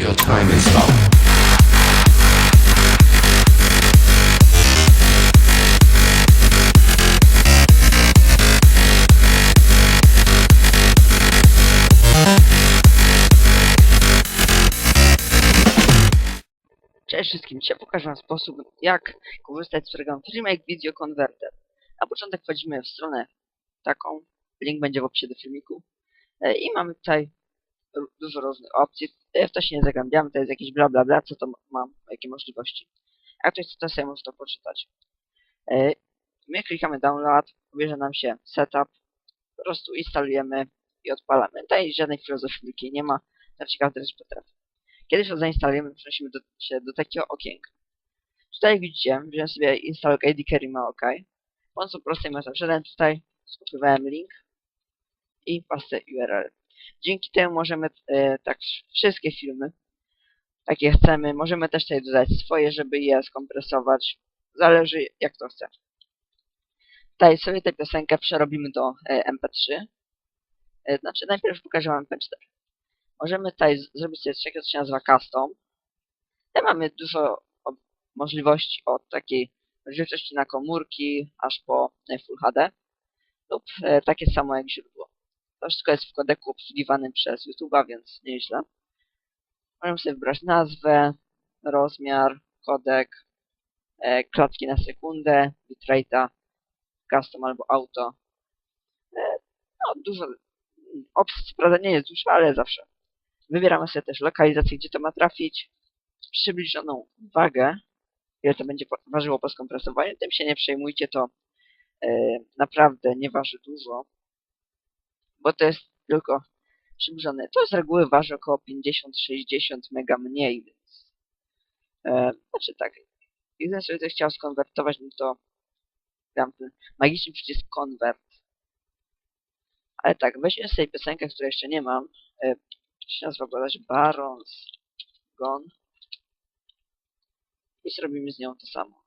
Your time is up. Cześć wszystkim, dzisiaj pokażę wam sposób jak korzystać z programu Filmake Video Converter. Na początek wchodzimy w stronę taką, link będzie w opisie do filmiku E, i mamy tutaj dużo różnych opcji. Ja w to się nie zagłębiamy, to jest jakieś bla bla bla, co to mam, jakie możliwości. Jak ktoś chce, to sobie może to poczytać. E, My klikamy download, bierze nam się setup, po prostu instalujemy i odpalamy. Tutaj żadnej filozofii nie ma, znaczy każdy też potrafi. Kiedy już zainstalujemy, przenosimy do, się do takiego okienka. Tutaj widzicie, wziąłem sobie install carry ma OK. Po co prostej metody. Wszedłem tutaj, skopiowałem link i pastę URL. Dzięki temu możemy e, tak wszystkie filmy, jakie chcemy, możemy też tutaj dodać swoje, żeby je skompresować. Zależy jak to chce. Tutaj sobie tę piosenkę przerobimy do e, MP3. E, znaczy najpierw pokażę wam MP4. Możemy tutaj zrobić coś takiego, co się nazywa custom. Tutaj mamy dużo możliwości od takiej rozdzielczości na komórki, aż po e, Full HD lub e, takie samo jak źródło. Wszystko jest w kodeku obsługiwanym przez YouTube'a, więc nieźle. Możemy sobie wybrać nazwę, rozmiar, kodek, e, klatki na sekundę, bitrate'a, custom albo auto. E, no, dużo opcji, prawda nie jest dużo, ale zawsze. Wybieramy sobie też lokalizację, gdzie to ma trafić, przybliżoną wagę, ile to będzie ważyło po skompresowaniu. Tym się nie przejmujcie, to e, naprawdę nie waży dużo, bo to jest tylko przybliżone. To z reguły waży około 50-60 mega mniej, więc e, znaczy tak, gdybym sobie to chciał skonwertować, no to dam ten magiczny przycisk convert. Ale tak, weźmy sobie piosenkę, której jeszcze nie mam. E, się nazywa Barons Gone. I zrobimy z nią to samo.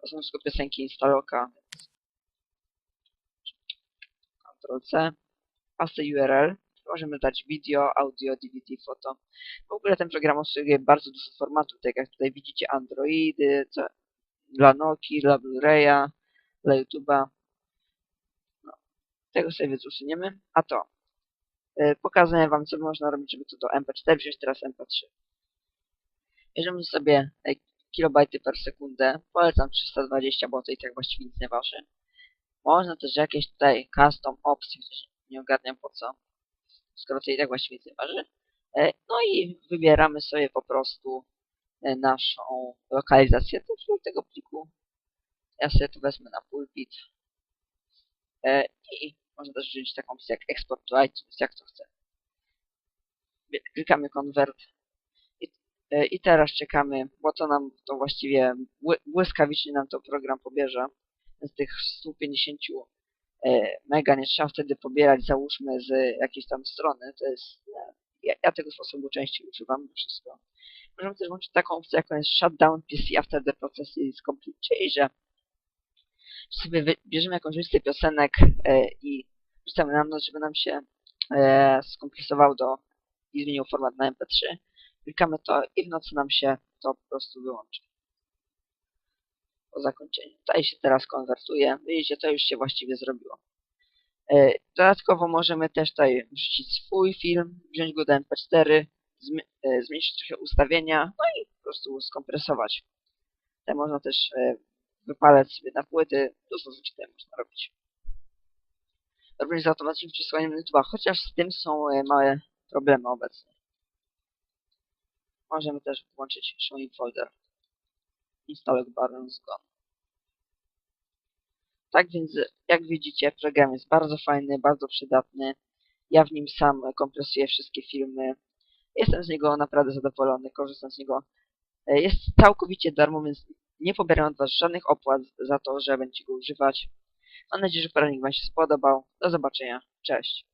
To są wszystko piosenki Instaloka. Ctrl C. Pasy URL. Możemy dać video, audio, DVD, foto. W ogóle ten program obsługuje bardzo dużo formatów, tak jak tutaj widzicie Androidy, co, dla Nokii, dla Blu-raya, dla YouTube'a. No, tego sobie więc usuniemy. A to, e, pokazuję wam, co można robić, żeby to do MP4 wziąć teraz MP3. Bierzemy sobie e, kilobajty per sekundę. Polecam 320, bo to i tak właściwie nic nie waży. Można też jakieś tutaj custom opcje, chociaż nie ogarniam po co, skoro to i tak właściwie nie. E, No i wybieramy sobie po prostu e, naszą lokalizację tego- pliku. Ja sobie to wezmę na pulpit. E, I można też wziąć taką opcję jak export to iTunes, jak to chce. Klikamy convert E, I teraz czekamy, bo to nam to właściwie bły- błyskawicznie nam to program pobierze. Z tych 150 e, mega nie trzeba wtedy pobierać, załóżmy z jakiejś tam strony. To jest. e, Ja, ja tego sposobu częściej używam wszystko. Możemy też włączyć taką opcję, jaką jest shutdown PC after the process is complete, czyli że sobie bierzemy jakąś listę piosenek e, i rzucamy na noc, żeby nam się e, skompresował do i zmienił format na MP3 klikamy to i w nocy nam się to po prostu wyłączy. Po zakończeniu. Tutaj się teraz konwertuje. Widzicie, to już się właściwie zrobiło. E, Dodatkowo możemy też tutaj wrzucić swój film, wziąć go do MP4, zmi- e, zmniejszyć trochę ustawienia, no i po prostu skompresować. Tutaj można też e, wypalać sobie na płyty, dużo rzeczy tutaj można robić. Również z automatycznym przesłaniem YouTube'a, chociaż z tym są małe problemy obecnie. Możemy też włączyć Showing Folder. Install Barons Gone. Tak więc, jak widzicie, program jest bardzo fajny, bardzo przydatny. Ja w nim sam kompresuję wszystkie filmy. Jestem z niego naprawdę zadowolony, korzystam z niego. Jest całkowicie darmo, więc nie pobieram od Was żadnych opłat za to, że będziecie go używać. Mam nadzieję, że poradnik Wam się spodobał. Do zobaczenia. Cześć.